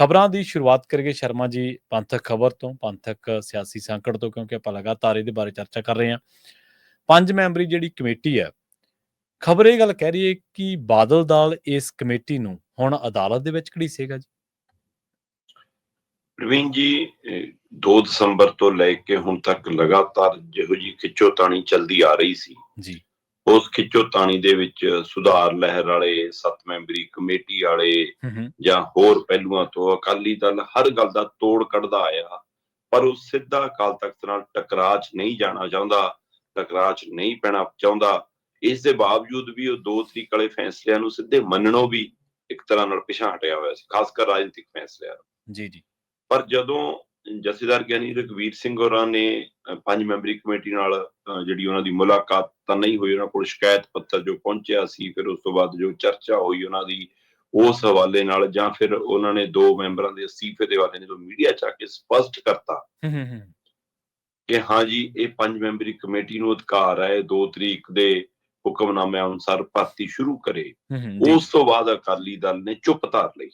ਖਬਰਾਂ ਦੀ ਸ਼ੁਰੂਆਤ ਕਰੀਏ ਸ਼ਰਮਾ ਜੀ ਪੰਥਕ ਖਬਰ ਤੋਂ ਪੰਥਕ ਸਿਆਸੀ ਸੰਕਟ ਤੋਂ ਕਿਉਂਕਿ ਆਪਾਂ ਲਗਾਤਾਰ ਇਹਦੇ ਬਾਰੇ ਚਰਚਾ ਕਰ ਰਹੇ ਹਾਂ। ਪੰਜ ਮੈਂਬਰੀ ਜਿਹੜੀ ਕਮੇਟੀ ਹੈ ਖਬਰ ਇਹ ਗੱਲ ਕਹਿ ਰਹੀ ਹੈ ਕਿ ਬਾਦਲ ਦਲ ਇਸ ਕਮੇਟੀ ਨੂੰ ਹੁਣ ਅਦਾਲਤ ਦੇ ਵਿੱਚ ਘੜੀਸੇਗਾ ਜੀ। ਪ੍ਰਵੀਨ ਜੀ ਅਹ 2 ਦਸੰਬਰ ਤੋਂ ਲੈ ਕੇ ਹੁਣ ਤੱਕ ਲਗਾਤਾਰ ਜਿਹੋ ਜੀ ਖਿੱਚੋਤਾਣੀ ਚੱਲਦੀ ਆ ਰਹੀ ਸੀ। ਜੀ। ਉਸ ਖਿੱਚੋਤਾਣੀ ਦੇ ਵਿੱਚ ਸੁਧਾਰ ਲਹਿਰ ਵਾਲੇ ਸੱਤ ਮੈਂਬਰੀ ਕਮੇਟੀ ਵਾਲੇ ਜਾਂ ਹੋਰ ਪਹਿਲੂਆਂ ਤੋਂ ਅਕਾਲੀ ਦਲ ਹਰ ਗੱਲ ਦਾ ਤੋੜ ਕੱਢਦਾ ਆਇਆ ਪਰ ਉਹ ਸਿੱਧਾ ਅਕਾਲ ਤਖਤ ਨਾਲ ਟਕਰਾਅ 'ਚ ਨਹੀਂ ਜਾਣਾ ਚਾਹੁੰਦਾ ਟਕਰਾਅ 'ਚ ਨਹੀਂ ਪੈਣਾ ਚਾਹੁੰਦਾ। ਇਸ ਦੇ ਬਾਵਜੂਦ ਵੀ ਉਹ ਦੋ ਤਰੀਕ ਵਾਲੇ ਫੈਸਲਿਆਂ ਨੂੰ ਸਿੱਧੇ ਮੰਨਣੋਂ ਵੀ ਇੱਕ ਤਰ੍ਹਾਂ ਨਾਲ ਪਿਛਾਂਹ ਹਟਿਆ ਹੋਇਆ ਸੀ ਖਾਸ ਕਰ ਰਾਜਨੀਤਿਕ ਫੈਸਲਿਆਂ ਨੂੰ। ਜੀ ਜੀ। ਪਰ ਜਦੋਂ ਜਥੇਦਾਰ ਗਿਆਨੀ ਰਘਵੀਰ ਸਿੰਘ ਹੋਰਾਂ ਨੇ ਪੰਜ ਮੈਂਬਰੀ ਕਮੇਟੀ ਨਾਲ ਜਿਹੜੀ ਉਹਨਾਂ ਦੀ ਮੁਲਾਕਾਤ ਤਾਂ ਨਹੀਂ ਹੋਈ ਉਹਨਾਂ ਕੋਲ ਸ਼ਿਕਾਇਤ ਪੱਤਰ ਜੋ ਪਹੁੰਚਿਆ ਸੀ ਫਿਰ ਉਸ ਤੋਂ ਬਾਅਦ ਜੋ ਚਰਚਾ ਹੋਈ ਉਹਨਾਂ ਦੀ ਉਸ ਹਵਾਲੇ ਨਾਲ ਜਾਂ ਫਿਰ ਉਹਨਾਂ ਨੇ ਦੋ ਮੈਂਬਰਾਂ ਦੇ ਅਸਤੀਫੇ ਦੇ ਹਵਾਲੇ ਜਦੋਂ ਮੀਡੀਆ ਚ ਆ ਕੇ ਸਪਸ਼ਟ ਕਰਤਾ ਕਿ ਹਾਂ ਜੀ ਇਹ ਪੰਜ ਮੈਂਬਰੀ ਕਮੇਟੀ ਨੂੰ ਅਧਿਕਾਰ ਹੈ 2 ਤਰੀਕ ਦੇ ਹੁਕਮਨਾਮੇ ਅਨੁਸਾਰ ਭਰਤੀ ਸ਼ੁਰੂ ਕਰੇ। ਉਸ ਤੋਂ ਬਾਅਦ ਅਕਾਲੀ ਦਲ ਨੇ ਚੁੱਪ ਧਾਰ ਲਈ।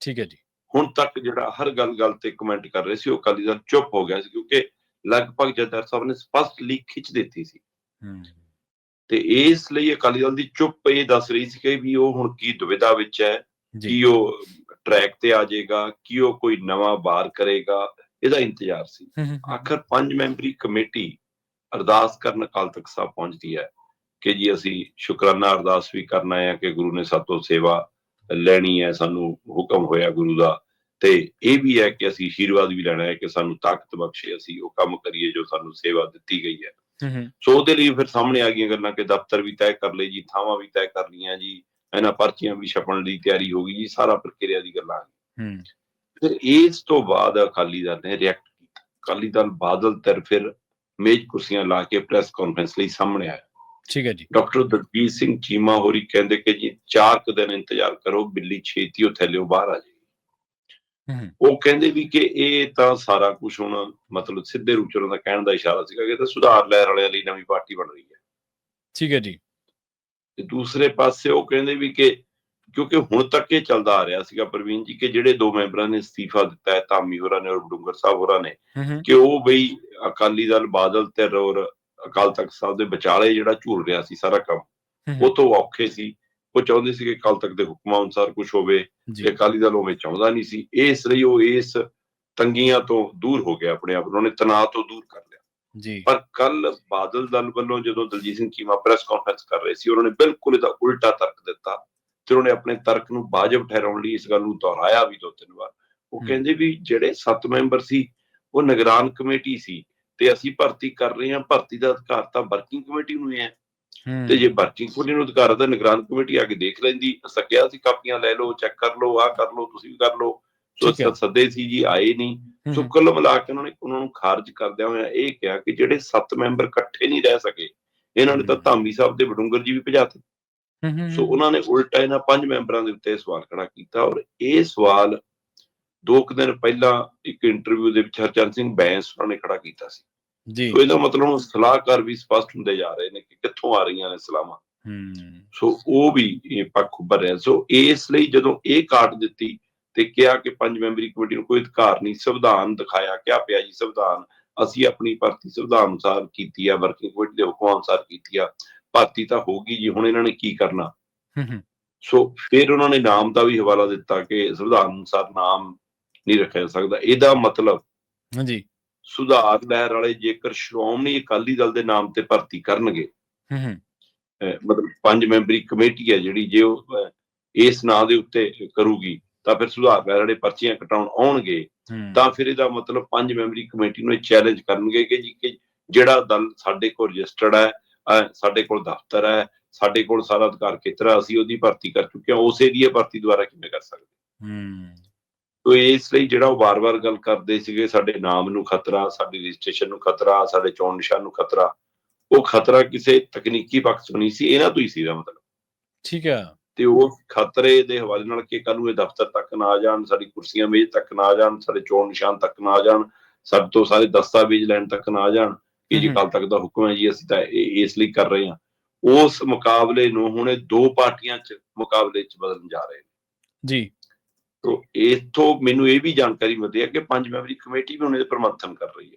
ਠੀਕ ਹੈ ਜੀ। ਹੁਣ ਤੱਕ ਜਿਹੜਾ ਹਰ ਗੱਲ ਗੱਲ ਤੇ ਕਮੈਂਟ ਕਰ ਰਹੇ ਸੀ ਉਹ ਅਕਾਲੀ ਦਲ ਚੁੱਪ ਹੋ ਗਿਆ ਸੀ ਕਿਉਂਕਿ ਲਗਭਗ ਜਥੇਦਾਰ ਸਾਹਿਬ ਨੇ ਸਪਸ਼ਟ ਲੀਕ ਖਿੱਚ ਦਿੱਤੀ ਸੀ। ਹੂੰ। ਤੇ ਇਸ ਲਈ ਅਕਾਲੀ ਦਲ ਦੀ ਚੁੱਪ ਇਹ ਦੱਸ ਰਹੀ ਸੀ ਕਿ ਵੀ ਉਹ ਹੁਣ ਕੀ ਦੁਵਿਧਾ ਵਿੱਚ ਹੈ ਕੀ ਉਹ ਟਰੈਕ ਤੇ ਆ ਜਾਏਗਾ ਕੀ ਉਹ ਕੋਈ ਨਵਾਂ ਬਾਰ ਕਰੇਗਾ ਇਹਦਾ ਇੰਤਜ਼ਾਰ ਸੀ। ਆਖਰ ਪੰਜ ਮੈਂਬਰੀ ਕਮੇਟੀ ਅਰਦਾਸ ਕਰਨ ਅਕਾਲ ਤਖਤ ਸਾਹਿਬ ਪਹੁੰਚਦੀ ਹੈ ਕਿ ਜੀ ਅਸੀਂ ਸ਼ੁਕਰਾਨਾ ਅਰਦਾਸ ਵੀ ਕਰਨਾ ਹੈ ਕਿ ਗੁਰੂ ਨੇ ਸਾਤੋਂ ਸੇਵਾ ਲੈਣੀ ਹੈ ਸਾਨੂੰ ਹੁਕਮ ਹੋਇਆ ਗੁਰੂ ਦਾ। ਤੇ ਇਹ ਵੀ ਹੈ ਕਿ ਅਸੀਂ ਆਸ਼ੀਰਵਾਦ ਵੀ ਲੈਣਾ ਹੈ ਕਿ ਸਾਨੂੰ ਤਾਕਤ ਬਖਸ਼ੇ ਅਸੀਂ ਉਹ ਕੰਮ ਕਰੀਏ ਜੋ ਸਾਨੂੰ ਸੇਵਾ ਦਿੱਤੀ ਗਈ ਹੈ। ਸੋ ਉਹਦੇ ਲਈ ਫਿਰ ਸਾਹਮਣੇ ਆ ਗਈਆਂ ਗੱਲਾਂ ਕਿ ਦਫ਼ਤਰ ਵੀ ਤੈਅ ਕਰ ਲਏ ਜੀ ਥਾਵਾਂ ਵੀ ਤੈਅ ਕਰ ਲਈਆਂ ਜੀ ਇਹਨਾਂ ਪਰਚੀਆਂ ਵੀ ਛਪਣ ਦੀ ਤਿਆਰੀ ਹੋ ਗਈ ਜੀ ਸਾਰਾ ਪ੍ਰਕਿਰਿਆ ਦੀ ਗੱਲਾਂ ਆ ਗਈਆਂ। ਹੂੰ। ਫਿਰ ਇਸ ਤੋਂ ਬਾਅਦ ਅਕਾਲੀ ਦਲ ਨੇ ਰਿਐਕਟ ਕੀਤਾ। ਅਕਾਲੀ ਦਲ ਬਾਦਲ ਧਿਰ ਫਿਰ ਮੇਜ਼ ਕੁਰਸੀਆਂ ਲਾ ਕੇ ਪ੍ਰੈਸ ਕਾਨਫਰੰਸ ਲਈ ਸਾਹਮਣੇ ਆਇਆ। ਠੀਕ ਹੈ ਜੀ। ਡਾਕਟਰ ਦਲਬੀਰ ਸਿੰਘ ਚੀਮਾ ਹੋਰੀ ਕਹਿੰਦੇ ਕਿ ਜੀ ਚਾਰ ਕੁ ਦਿਨ ਇੰਤਜ਼ਾਰ ਕਰੋ ਬਿੱਲੀ ਛੇਤੀ ਉਹ ਥੱਲੇ ਬਾਹਰ ਆ ਜਾਏਗੀ ਉਹ ਕਹਿੰਦੇ ਵੀ ਕਿ ਇਹ ਤਾਂ ਸਾਰਾ ਕੁਝ ਹੁਣ ਮਤਲਬ ਸਿੱਧੇ ਉਹਨਾਂ ਦਾ ਕਹਿਣ ਦਾ ਇਸ਼ਾਰਾ ਸੀਗਾ ਕਿ ਇਹ ਤਾਂ ਸੁਧਾਰ ਲਹਿਰ ਵਾਲਿਆਂ ਲਈ ਨਵੀਂ ਪਾਰਟੀ ਬਣ ਰਹੀ ਹੈ। ਠੀਕ ਹੈ ਜੀ। ਤੇ ਦੂਸਰੇ ਪਾਸੇ ਉਹ ਕਹਿੰਦੇ ਵੀ ਕਿ ਕਿਉਂਕਿ ਹੁਣ ਤੱਕ ਇਹ ਚੱਲਦਾ ਆ ਰਿਹਾ ਸੀਗਾ ਪ੍ਰਵੀਨ ਜੀ ਕਿ ਜਿਹੜੇ ਦੋ ਮੈਂਬਰਾਂ ਨੇ ਅਸਤੀਫਾ ਦਿੱਤਾ ਹੈ ਧਾਮੀ ਹੋਰਾਂ ਨੇ ਔਰ ਬਡੂੰਗਰ ਸਾਹਿਬ ਹੋਰਾਂ ਨੇ ਕਿ ਉਹ ਬਈ ਅਕਾਲੀ ਦਲ ਬਾਦਲ ਤੇ ਔਰ ਅਕਾਲ ਤਖਤ ਸਾਹਿਬ ਦੇ ਵਿਚਾਲੇ ਜਿਹੜਾ ਝੂਲ ਰਿਹਾ ਸੀ ਸਾਰਾ ਕੰਮ ਉਹ ਤੋਂ ਔਖੇ ਸੀ। ਉਹ ਚਾਹੁੰਦੇ ਸੀ ਕਿ ਅਕਾਲ ਤਖਤ ਦੇ ਹੁਕਮਾਂ ਅਨੁਸਾਰ ਕੁਝ ਹੋਵੇ ਤੇ ਅਕਾਲੀ ਦਲ ਉਵੇਂ ਚਾਹੁੰਦਾ ਨਹੀਂ ਸੀ। ਇਸ ਲਈ ਉਹ ਇਸ ਤੰਗੀਆਂ ਤੋਂ ਦੂਰ ਹੋ ਗਿਆ ਆਪਣੇ ਆਪ ਨੂੰ। ਉਹਨੇ ਤਣਾਅ ਤੋਂ ਦੂਰ ਕਰ ਲਿਆ। ਜੀ। ਪਰ ਕੱਲ ਬਾਦਲ ਦਲ ਵੱਲੋਂ ਜਦੋਂ ਦਲਜੀਤ ਸਿੰਘ ਚੀਮਾ ਪ੍ਰੈਸ ਕਾਨਫਰੰਸ ਕਰ ਰਹੇ ਸੀ ਉਹਨਾਂ ਨੇ ਬਿਲਕੁਲ ਇਹਦਾ ਉਲਟਾ ਤਰਕ ਦਿੱਤਾ ਤੇ ਉਹਨੇ ਆਪਣੇ ਤਰਕ ਨੂੰ ਵਾਜਬ ਠਹਿਰਾਉਣ ਲਈ ਇਸ ਗੱਲ ਨੂੰ ਦੁਹਰਾਇਆ ਵੀ ਦੋ ਤਿੰਨ ਵਾਰ। ਉਹ। ਕਹਿੰਦੇ ਵੀ ਜਿਹੜੇ ਸੱਤ ਮੈਂਬਰ ਸੀ ਉਹ ਨਿਗਰਾਨ ਕਮੇਟੀ ਸੀ। ਤੇ ਅਸੀਂ ਭਰਤੀ ਕਰ ਰਹੇ ਹਾਂ ਭਰਤੀ ਦਾ ਅਧਿਕਾਰ ਤਾਂ ਵਰਕਿੰਗ ਕਮੇਟੀ ਨੂੰ ਹੈ ਤੇ ਜੇ ਵਰਕਿੰਗ ਕਮੇਟੀ ਨੂੰ ਅਧਿਕਾਰ ਤਾਂ ਨਿਗਰਾਨ ਕਮੇਟੀ ਆ ਕੇ ਦੇਖ ਲੈਂਦੀ ਸਕਿਆ ਸੀ ਕਾਪੀਆਂ ਲੈ ਲਓ ਚੈੱਕ ਕਰ ਲਓ ਆਹ ਕਰ ਲਓ ਤੁਸੀਂ ਵੀ ਕਰ ਲਓ। ਸੋ ਸੱਦੇ ਸੀ ਜੀ ਆਏ ਨਹੀਂ। ਸੋ ਕੁੱਲ ਮਿਲਾ ਕੇ ਉਹਨਾਂ ਨੇ ਉਹਨਾਂ ਨੂੰ ਖਾਰਜ ਕਰਦਿਆਂ ਹੋਇਆ ਇਹ ਕਿਹਾ ਕਿ ਜਿਹੜੇ ਸੱਤ ਮੈਂਬਰ ਇਕੱਠੇ ਨਹੀਂ ਰਹਿ ਸਕੇ ਇਹਨਾਂ ਨੇ ਤਾਂ। ਧਾਮੀ ਸਾਹਿਬ ਦੇ ਵਡੂੰਗਰ ਜੀ ਵੀ ਭਜਾਤੇ ਸੋ ਉਹਨਾਂ ਨੇ ਉਲਟਾ ਇਹਨਾਂ ਪੰਜ ਮੈਂਬਰਾਂ ਦੇ ਉੱਤੇ ਸਵਾਲ ਖੜਾ ਕੀਤਾ ਔਰ ਇਹ ਸਵਾਲ ਦੋ ਕੁ ਦਿਨ ਪਹਿਲਾਂ ਇੱਕ ਇੰਟਰਵਿਊ ਦੇ ਵਿੱਚ ਹਰਚੰਦ ਸਿੰਘ ਬੈਂਸ ਉਹਨਾਂ ਨੇ ਖੜਾ ਕੀਤਾ ਸੀ। ਜੀ। ਸੋ ਇਹਦਾ ਮਤਲਬ ਹੁਣ ਸਲਾਹਕਾਰ ਵੀ ਸਪਸ਼ਟ ਹੁੰਦੇ ਜਾ ਰਹੇ ਨੇ ਕਿ ਕਿੱਥੋਂ ਆ ਰਹੀਆਂ ਨੇ ਸਲਾਹਾਂ। ਹੂੰ। ਸੋ ਉਹ ਵੀ ਇਹ ਪੱਖ ਉੱਭਰ ਰਿਹਾ। ਸੋ ਇਸ ਲਈ ਜਦੋਂ ਇਹ ਕਾਟ ਦਿੱਤੀ ਤੇ ਕਿਹਾ ਕਿ ਪੰਜ ਮੈਂਬਰੀ ਕਮੇਟੀ ਨੂੰ ਕੋਈ ਅਧਿਕਾਰ ਨਹੀਂ ਸੰਵਿਧਾਨ ਦਿਖਾਇਆ ਕਿਹਾ ਪਿਆ ਜੀ ਸੰਵਿਧਾਨ ਅਸੀਂ ਆਪਣੀ ਭਰਤੀ ਸੰਵਿਧਾਨ ਅਨੁਸਾਰ ਕੀਤੀ ਆ ਵਰਕਿੰਗ ਕਮੇਟੀ ਦੇ ਹੁਕਮਾਂ ਅਨੁਸਾਰ ਕੀਤੀ ਆ ਭਰਤੀ ਤਾਂ ਹੋਗੀ ਜੀ ਹੁਣ ਇਹਨਾਂ ਨੇ ਕੀ ਕਰਨਾ? ਹੂੰ ਹੂੰ। ਸੋ ਫਿਰ ਉਹਨਾਂ ਨੇ ਨਾਮ ਦਾ ਵੀ ਹਵਾਲਾ ਦਿੱਤਾ ਕਿ ਸੰਵਿਧਾਨ ਅਨੁਸਾਰ ਨਾਮ ਨਹੀਂ ਰੱਖਿਆ ਸਕਦਾ। ਇਹਦਾ ਮਤਲਬ ਹਾਂਜੀ। ਸੁਧਾਰ ਲਹਿਰ ਵਾਲੇ ਜੇਕਰ ਸ਼੍ਰੋਮਣੀ ਅਕਾਲੀ ਦਲ ਦੇ ਨਾਮ ਤੇ ਭਰਤੀ ਕਰਨਗੇ ਹੂੰ ਹੂੰ। ਮਤਲਬ ਪੰਜ ਮੈਂਬਰੀ ਕਮੇਟੀ ਹੈ ਜਿਹੜੀ ਜੇ ਉਹ ਇਸ ਨਾਂ ਦੇ ਉੱਤੇ ਕਰੂਗੀ ਤਾਂ ਫਿਰ ਸੁਧਾਰ ਲਹਿਰ ਵਾਲੇ ਪਰਚੀਆਂ ਕਟਾਉਣ ਆਉਣਗੇ ਤਾਂ ਫਿਰ ਇਹਦਾ ਮਤਲਬ ਪੰਜ ਮੈਂਬਰੀ ਕਮੇਟੀ ਨੂੰ ਇਹ ਚੈਲੰਜ ਕਰਨਗੇ ਕਿ ਜੀ ਕਿ ਜਿਹੜਾ ਦਲ ਸਾਡੇ ਕੋਲ ਰਜਿਸਟਰਡ ਹੈ ਸਾਡੇ ਕੋਲ ਦਫ਼ਤਰ ਹੈ ਸਾਡੇ ਕੋਲ ਸਾਰਾ ਅਧਿਕਾਰ ਖੇਤਰ ਅਸੀਂ ਉਹਦੀ ਭਰਤੀ ਕਰ ਚੁੱਕੇ ਹਾਂ ਉਸੇ ਦੀ ਇਹ ਭਰਤੀ ਦੁਆਰਾ ਕਿਵੇਂ ਕਰ ਸਕਦੇ? ਹੂੰ। ਤੋ ਇਸ ਲਈ ਜਿਹੜਾ ਉਹ ਵਾਰ-ਵਾਰ ਗੱਲ ਕਰਦੇ ਸੀਗੇ ਸਾਡੇ ਨਾਮ ਨੂੰ ਖਤਰਾ ਸਾਡੀ ਰਜਿਸਟ੍ਰੇਸ਼ਨ ਨੂੰ ਖਤਰਾ ਸਾਡੇ ਚੋਣ ਨਿਸ਼ਾਨ ਨੂੰ ਖਤਰਾ ਉਹ ਖਤਰਾ ਕਿਸੇ ਤਕਨੀਕੀ ਪੱਖ ਤੋਂ ਨਹੀਂ ਸੀ ਇਹਨਾਂ ਤੋਂ ਹੀ ਸੀ ਦਾ ਮਤਲਬ। ਠੀਕ ਹੈ। ਤੇ ਉਹ ਖਤਰੇ ਦੇ ਹਵਾਲੇ ਨਾਲ ਕਿ ਕੱਲ ਨੂੰ ਇਹ ਦਫ਼ਤਰ ਤੱਕ ਨਾ ਆ ਜਾਣ ਸਾਡੀ ਕੁਰਸੀਆਂ ਮੇਜ਼ ਤੱਕ ਨਾ ਆ ਜਾਣ ਸਾਡੇ ਚੋਣ ਨਿਸ਼ਾਨ ਤੱਕ ਨਾ ਆ ਜਾਣ ਸਾਡੇ ਤੋਂ ਸਾਰੇ ਦਸਤਾਵੇਜ਼ ਲੈਣ ਤੱਕ ਨਾ ਆ ਜਾਣ ਕਿ ਜੀ। ਕੱਲ ਤੱਕ ਦਾ ਹੁਕਮ ਹੈ ਜੀ ਅਸੀਂ ਤਾਂ ਇਸ ਲਈ ਕਰ ਰਹੇ ਹਾਂ। ਉਸ ਮੁਕਾਬਲੇ ਨੂੰ ਹੁਣ ਇਹ ਦੋ ਪਾਰਟੀਆਂ 'ਚ ਮੁਕਾਬਲੇ 'ਚ ਬਦਲਣ ਜਾ ਰਹੇ ਨੇ। ਜੀ। ਤੋ ਇਥੋਂ ਮੈਨੂੰ ਇਹ ਵੀ ਜਾਣਕਾਰੀ ਮਿਲਦੀ ਹੈ ਕਿ ਪੰਜ ਮੈਂਬਰੀ ਕਮੇਟੀ ਵੀ ਉਹਨਾਂ ਦੇ ਪ੍ਰਮੰਥਨ ਕਰ ਰਹੀ ਹੈ।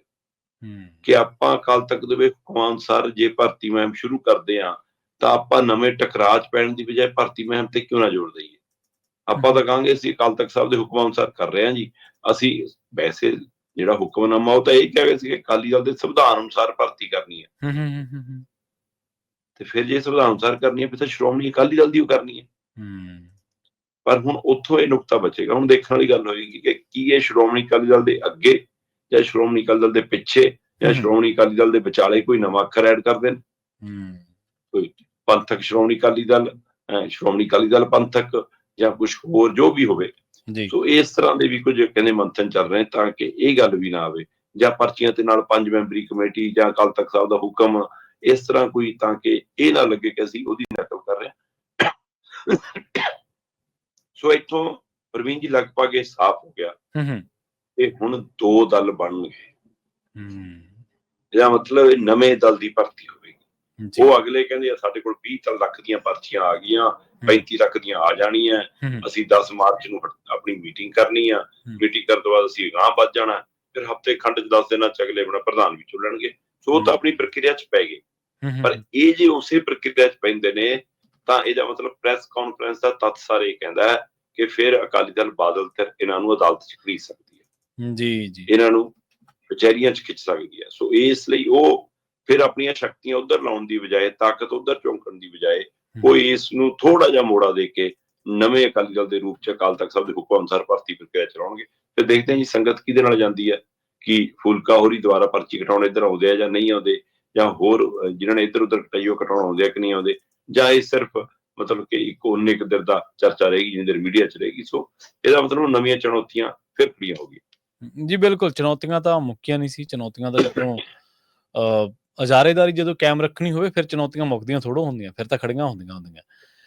ਕਿ ਆਪਾਂ ਅਕਾਲ ਤਖਤ ਦੇ ਵਿੱਚ ਅਨੁਸਾਰ ਜੇ ਭਰਤੀ ਮੁਹਿੰਮ ਸ਼ੁਰੂ ਕਰਦੇ ਆ ਤਾਂ ਆਪਾਂ ਨਵੇਂ ਟਕਰਾਅ ਪੈਣ ਦੀ ਬਜਾਏ ਭਰਤੀ ਮੁਹਿੰਮ ਤੇ ਕਿਉਂ ਨਾ ਜੋੜ ਦਈਏ? ਆਪਾਂ ਤਾਂ ਕਹਾਂਗੇ ਅਸੀਂ ਅਕਾਲ ਤਖਤ ਸਾਹਿਬ ਦੇ ਹੁਕਮ ਅਨੁਸਾਰ ਕਰ ਰਹੇ ਹਾਂ ਜੀ। ਅਸੀਂ ਵੈਸੇ ਜਿਹੜਾ ਹੁਕਮਨਾਮਾ ਉਹ ਤਾਂ ਇਹ ਕਿਹਾ ਗਿਆ ਸੀ ਕਿ ਅਕਾਲੀ ਦਲ ਦੇ ਸੰਵਿਧਾਨ ਅਨੁਸਾਰ ਭਰਤੀ ਕਰਨੀ ਹੈ। ਹੂੰ ਹੂੰ ਹੂੰ, ਹੂੰ ਤੇ ਫਿਰ ਜੇ ਸੰਵਿਧਾਨ ਅਨੁਸਾਰ ਕਰਨੀ ਹੈ ਫਿਰ ਤਾਂ ਸ਼੍ਰੋਮਣੀ ਅਕਾਲੀ ਦਲ ਦੀ ਉਹ ਕਰਨੀ ਹੂੰ। ਪਰ ਹੁਣ ਉੱਥੋਂ ਇਹ ਨੁਕਤਾ ਬਚੇਗਾ। ਹੁਣ ਦੇਖਣ ਵਾਲੀ ਗੱਲ ਹੋਏਗੀ ਕਿ ਕੀ ਇਹ ਸ਼੍ਰੋਮਣੀ ਅਕਾਲੀ ਦਲ ਦੇ ਅੱਗੇ ਜਾਂ ਸ਼੍ਰੋਮਣੀ ਅਕਾਲੀ ਦਲ ਦੇ ਪਿੱਛੇ ਜਾਂ। ਸ਼੍ਰੋਮਣੀ ਅਕਾਲੀ ਦਲ ਦੇ ਵਿਚਾਲੇ ਕੋਈ ਨਵਾਂ ਅੱਖਰ ਐਡ ਕਰ ਦੇਣ। ਹੂੰ। ਕੋਈ ਪੰਥਕ ਸ਼੍ਰੋਮਣੀ ਅਕਾਲੀ ਦਲ ਸ਼੍ਰੋਮਣੀ ਅਕਾਲੀ ਦਲ ਪੰਥਕ ਜਾਂ ਕੁਝ ਹੋਰ ਜੋ ਵੀ ਹੋਵੇ। ਜੀ। ਸੋ ਇਸ ਤਰ੍ਹਾਂ ਦੇ ਵੀ ਕੁਝ ਕਹਿੰਦੇ ਮੰਥਨ ਚੱਲ ਰਹੇ ਤਾਂ ਕਿ ਇਹ ਗੱਲ ਵੀ ਨਾ ਆਵੇ। ਜਾਂ ਪਰਚੀਆਂ ਤੇ ਨਾਲ ਪੰਜ ਮੈਂਬਰੀ ਕਮੇਟੀ ਜਾਂ ਅਕਾਲ ਤਖਤ ਸਾਹਿਬ ਦਾ ਹੁਕਮ ਇਸ ਤਰ੍ਹਾਂ ਕੋਈ ਤਾਂ ਕਿ ਇਹ ਨਾ ਲੱਗੇ ਕਿ ਅਸੀਂ ਉਹਦੀ ਨਕਲ ਕਰ ਰਹੇ ਹਾਂ। ਸੋ ਇੱਥੋਂ ਪ੍ਰਵੀਨ ਜੀ ਲਗਭਗ ਇਹ ਸਾਫ਼ ਹੋ ਗਿਆ ਹੂੰ ਹੂੰ। ਕਿ ਹੁਣ ਦੋ ਦਲ ਬਣਨਗੇ। ਹੂੰ। ਇਹਦਾ ਮਤਲਬ ਇਹ ਨਵੇਂ ਦਲ ਦੀ ਭਰਤੀ ਹੋਵੇਗੀ। ਉਹ ਅਗਲੇ ਕਹਿੰਦੇ ਆ ਸਾਡੇ ਕੋਲ 20 ਤਾਂ ਲੱਖ ਦੀਆਂ ਪਰਚੀਆਂ ਆ ਗਈਆਂ 35 ਲੱਖ ਦੀਆਂ ਆ ਜਾਣੀਆਂ। ਅਸੀਂ 10 ਮਾਰਚ ਨੂੰ ਆਪਣੀ ਮੀਟਿੰਗ ਕਰਨੀ ਆ। ਮੀਟਿੰਗ ਕਰਨ ਤੋਂ ਬਾਅਦ ਅਸੀਂ ਗਾਂ ਵੱਧ ਜਾਣਾ। ਫਿਰ ਹਫ਼ਤੇ ਖੰਡ ਚ 10 ਦਿਨਾਂ ਚ ਅਗਲੇ ਆਪਣਾ ਪ੍ਰਧਾਨ ਵੀ ਚੁਣਨਗੇ। ਸੋ ਉਹ ਤਾਂ ਆਪਣੀ ਪ੍ਰਕਿਰਿਆ ਚ ਪੈ ਗਏ। ਪਰ ਇਹ ਜੇ ਉਸੇ ਪ੍ਰਕਿਰਿਆ ਚ ਪੈਂਦੇ ਨੇ ਤਾਂ ਇਹਦਾ ਮਤਲਬ ਪ੍ਰੈਸ ਕਾਨਫਰੰਸ ਦਾ ਤੱਤ ਸਾਰੇ ਇਹ ਕਹਿੰਦਾ ਕਿ ਫਿਰ ਅਕਾਲੀ ਦਲ ਬਾਦਲ ਤੇ ਇਹਨਾਂ ਨੂੰ ਅਦਾਲਤ ਚ ਖਰੀਦ ਸਕਦੀ ਹੈ। ਜੀ ਜੀ। ਇਹਨਾਂ ਨੂੰ ਕਚਹਿਰੀਆਂ ਚ ਖਿੱਚ ਸਕਦੀ ਹੈ। ਸੋ ਇਸ ਲਈ ਉਹ ਫਿਰ ਆਪਣੀਆਂ ਸ਼ਕਤੀਆਂ ਉਧਰ ਲਾਉਣ ਦੀ ਬਜਾਏ ਤਾਕਤ ਉਧਰ ਚੌਂਕਣ ਦੀ ਬਜਾਏ ਉਹ ਇਸ ਨੂੰ ਥੋੜਾ ਜਿਹਾ ਮੋੜਾ ਦੇ ਕੇ ਨਵੇਂ ਅਕਾਲੀ ਦਲ ਦੇ ਰੂਪ ਚ ਅਕਾਲ ਤਖਤ ਸਾਹਿਬ ਦੇ ਹੁਕਮ ਅਨੁਸਾਰ ਭਰਤੀ ਪ੍ਰਕਿਰਿਆ ਚਲਾਉਣਗੇ। ਤੇ ਦੇਖਦੇ ਹਾਂ ਜੀ ਸੰਗਤ ਕਿਹਦੇ ਨਾਲ ਜਾਂਦੀ ਹੈ ਕਿ ਫੁਲਕਾ ਹੋਰੀ ਦੁਆਰਾ ਪਰਚੀ ਕਟਾਉਣ ਇੱਧਰ ਆਉਂਦੇ ਆ ਜਾਂ ਨਹੀਂ ਆਉਂਦੇ ਜਾਂ ਹੋਰ ਜਿਨ੍ਹਾਂ ਨੇ ਇੱਧਰ ਉੱਧਰ ਕਟਾਈਓ ਕਟਾਉਣ ਆਉਂਦੇ ਆ ਕਿ ਨਹੀਂ ਆਉਂਦੇ ਜਾਂ ਇਹ ਸਿਰਫ ਮਤਲਬ ਕਿ ਇੱਕ ਉਨੇ ਕੁ ਦਿਨ ਦਾ ਚਰਚਾ ਰਹੇਗੀ, ਜਿੰਨੀ ਦੇਰ ਮੀਡੀਆ ਚ ਰਹੇਗੀ। ਸੋ ਇਹਦਾ ਮਤਲਬ ਨਵੀਆਂ ਚੁਣੌਤੀਆਂ ਫਿਰ ਖੜੀਆਂ ਹੋ ਗਈਆਂ। ਜੀ ਬਿਲਕੁਲ, ਚੁਣੌਤੀਆਂ ਤਾਂ ਮੁੱਕੀਆਂ ਨਹੀਂ ਸੀ। ਚੁਣੌਤੀਆਂ ਦਾ ਜਦੋਂ ਅ ਹਜ਼ਾਰੇਦਾਰੀ ਜਦੋਂ ਕਾਇਮ ਰੱਖਣੀ ਹੋਵੇ, ਫਿਰ ਚੁਣੌਤੀਆਂ ਮੁੱਕਦੀਆਂ ਥੋੜੋ ਹੁੰਦੀਆਂ, ਫਿਰ ਤਾਂ ਖੜੀਆਂ ਹੁੰਦੀਆਂ ਹੁੰਦੀਆਂ।